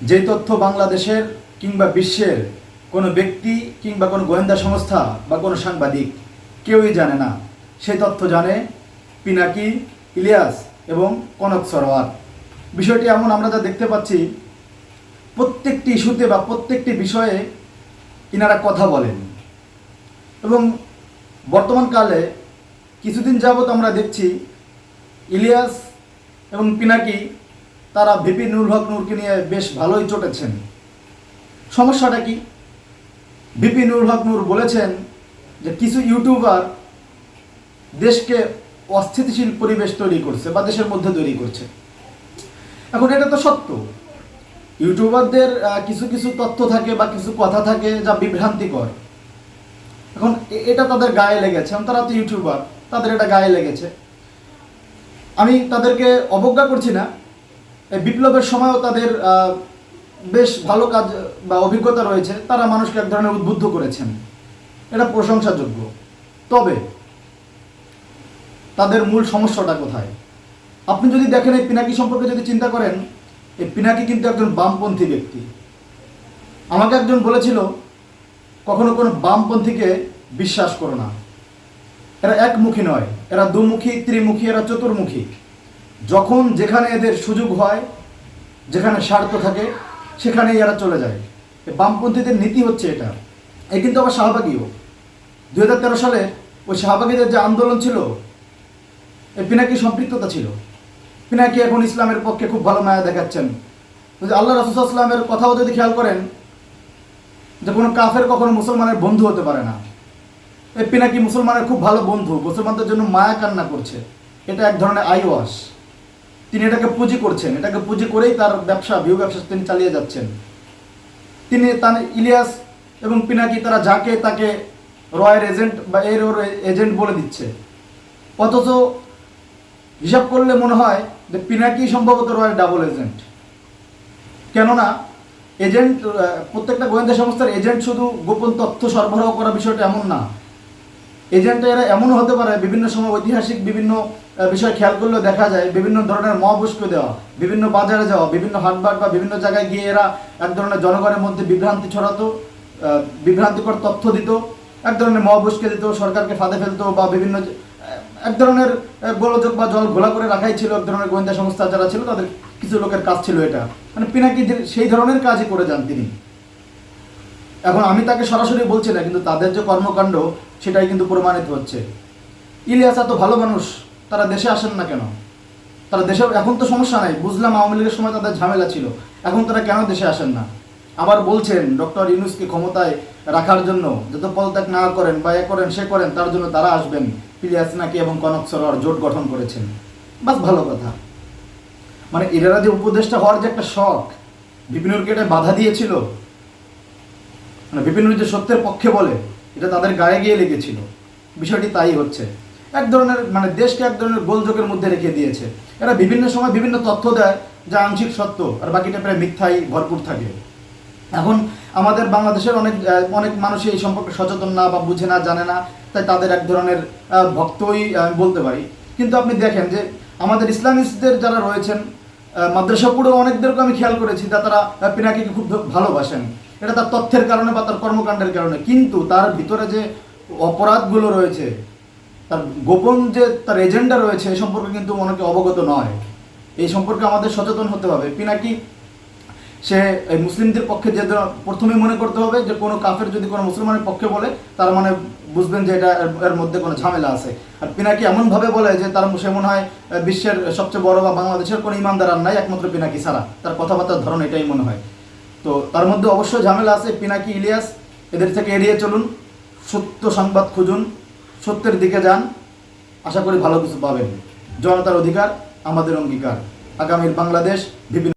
যে তথ্য বাংলাদেশের কিংবা বিশ্বের কোনো ব্যক্তি কিংবা কোনো গোয়েন্দা সংস্থা বা কোনো সাংবাদিক কেউই জানে না সেই তথ্য জানে পিনাকি, ইলিয়াস এবং কনক সরোয়ার। বিষয়টি এমন, আমরা যা দেখতে পাচ্ছি, প্রত্যেকটি ইস্যুতে বা প্রত্যেকটি বিষয়ে ইনারা কথা বলেন। এবং বর্তমানকালে কিছুদিন যাবৎ আমরা দেখছি ইলিয়াস এবং পিনাকি তারা ভিপি নুর হক নূরকে নিয়ে বেশ ভালোই চটেছেন। সমস্যাটা কি? ভিপি নুর হক নূর বলেছেন যে কিছু ইউটিউবার দেশকে অস্থিতিশীল পরিবেশ তৈরি করছে বা দেশের মধ্যে তৈরি করছে। এখন এটা তো সত্য। ইউটিউবারদের কিছু কিছু তথ্য থাকে বা কিছু কথা থাকে যা বিভ্রান্তিকর। এখন এটা তাদের গায়ে লেগেছে। তারা তো ইউটিউবার, তাদের এটা গায়ে লেগেছে। আমি তাদেরকে অবজ্ঞা করছি না। বিপ্লবের সময়ও তাদের বেশ ভালো কাজ বা অভিজ্ঞতা রয়েছে। তারা মানুষকে এক ধরনের উদ্বুদ্ধ করেছেন। এটা প্রশংসাযোগ্য। তবে তাদের মূল সমস্যাটা কোথায়? আপনি যদি দেখেন এই পিনাকি সম্পর্কে যদি চিন্তা করেন, এই পিনাকি কিন্তু একজন বামপন্থী ব্যক্তি। আমাকে একজন বলেছিল, কখনো কোনো বামপন্থীকে বিশ্বাস করো না। এরা একমুখী নয়। এরা দুমুখী, ত্রিমুখী, এরা চতুর্মুখী। যখন যেখানে এদের সুযোগ হয়, যেখানে স্বার্থ থাকে, সেখানেই এরা চলে যায়। বামপন্থীদের নীতি হচ্ছে এটা। এ কিন্তু আবার শাহবাগীও। দু হাজার তেরো সালে ওই শাহবাগীদের যে আন্দোলন ছিল এই পিনাকি সম্পৃক্ততা ছিল। পিনাকি এখন ইসলামের পক্ষে খুব ভালো মায়া দেখাচ্ছেন। আল্লাহ রসুলামের কথাও যদি খেয়াল করেন, যে কোনো কাফের কখনো মুসলমানের বন্ধু হতে পারে না। এই পিনাকি মুসলমানের খুব ভালো বন্ধু, মুসলমানদের জন্য মায়া কান্না করছে। এটা এক ধরনের আইওয়াস তিনি এটাকে পুঁজি করছেন, এটাকে পুঁজি করেই তার ব্যবসা ভিউ ব্যবসা তিনি চালিয়ে যাচ্ছেন। তিনি তার ইলিয়াস এবং পিনাকি, তারা যাকে তাকে রয়ের এজেন্ট বা এর ওর এজেন্ট বলে দিচ্ছে। অথচ হিসাব করলে মনে হয় যে পিনাকি সম্ভবত রয়ের ডাবল এজেন্ট। কেননা এজেন্ট প্রত্যেকটা গোয়েন্দা সংস্থার এজেন্ট শুধু গোপন তথ্য সরবরাহ করা বিষয়টা এমন না। এজেন্ট এরা এমনও হতে পারে, বিভিন্ন সময় ঐতিহাসিক বিভিন্ন বিষয় খেয়াল করলেও দেখা যায়, বিভিন্ন ধরনের মহাপুষ্প দেওয়া, বিভিন্ন বাজারে যাওয়া, বিভিন্ন হাটবাট বা বিভিন্ন জায়গায় গিয়ে এরা এক ধরনের জনগণের মধ্যে বিভ্রান্তি ছড়াতো বিভ্রান্তিকর তথ্য দিত, এক ধরনের মহাপুষ্কে দিত, সরকারকে ফাঁদে ফেলতো বা বিভিন্ন এক ধরনের গোলযোগ বা জল ঘোলা করে রাখাই ছিল এক ধরনের গোয়েন্দা সংস্থা যারা ছিল, তাদের কিছু লোকের কাজ ছিল এটা। মানে পিনাকি সেই ধরনের কাজই করে যান তিনি। এখন আমি তাকে সরাসরি বলছি না, কিন্তু তাদের যে কর্মকাণ্ড, সেটাই কিন্তু প্রমাণিত হচ্ছে। ইলিয়াস এত ভালো মানুষ, তারা দেশে আসেন না কেন? তারা দেশে, এখন তো সমস্যা নাই, বুঝলাম আওয়ামী লীগের সময় তাদের ঝামেলা ছিল। এখন তারা কেন দেশে আসেন না? আবার বলছেন, ডক্টর ইউনুসকে ক্ষমতায় রাখার জন্য যত পদত্যাগ না করেন বা এ করেন, সে করেন, তার জন্য তারা আসবেন। ইলিয়াস নাকি এবং কনক সরোয়ার জোট গঠন করেছেন। বাস ভালো কথা। মানে এরা যে উপদেষ্টা হওয়ার যে একটা শখ বিপিনুরকে এটা বাধা দিয়েছিল মানে বিপিনুর যে সত্যের পক্ষে বলে, এটা তাদের গায়ে গিয়ে লেগেছিল। বিষয়টি তাই হচ্ছে। এক ধরনের মানে দেশকে এক ধরনের গোলযোগের মধ্যে রেখে দিয়েছে। এরা বিভিন্ন সময় বিভিন্ন তথ্য দেয় যা আংশিক সত্য, আর বাকিটা প্রায় মিথ্যাই ভরপুর থাকে। এখন আমাদের বাংলাদেশের অনেক অনেক মানুষই এই সম্পর্কে সচেতন না বা বুঝে না, জানে না। তাই তাদের এক ধরনের ভক্তই বলতে পারি। কিন্তু আপনি দেখেন যে আমাদের ইসলামিস্টদের যারা রয়েছেন মাদ্রাসাপুরেও অনেকদেরকে আমি খেয়াল করেছি তা তারা পিনাকিকে খুব ভালোবাসেন। এটা তার তথ্যের কারণে বা তার কর্মকাণ্ডের কারণে। কিন্তু তার ভিতরে যে অপরাধগুলো রয়েছে, তার গোপন যে তার এজেন্ডা রয়েছে এই সম্পর্কে কিন্তু অনেকে অবগত নয়। এই সম্পর্কে আমাদের সচেতন হতে হবে। পিনাকি, সে এই মুসলিমদের পক্ষে যে প্রথমে মনে করতে হবে যে কোনো কাফের যদি কোনো মুসলমানের পক্ষে বলে, তার মানে বুঝবেন যে এটা এর- মধ্যে কোনো ঝামেলা আছে। আর পিনাকি এমনভাবে বলে যে তার সে মনে হয় বিশ্বের সবচেয়ে বড় বা বাংলাদেশের কোনো ইমানদার আর নাই, একমাত্র পিনাকি ছাড়া। তার কথাবার্তার ধরন এটাই মনে হয়। তো তার মধ্যে অবশ্যই ঝামেলা আছে, পিনাকি, ইলিয়াস, এদের থেকে এড়িয়ে চলুন। সত্য সংবাদ খুঁজুন, সত্যের দিকে যান, আশা করি ভালো কিছু পাবেন। জনতার অধিকার আমাদের অঙ্গীকার। আগামীর বাংলাদেশ বিভিন্ন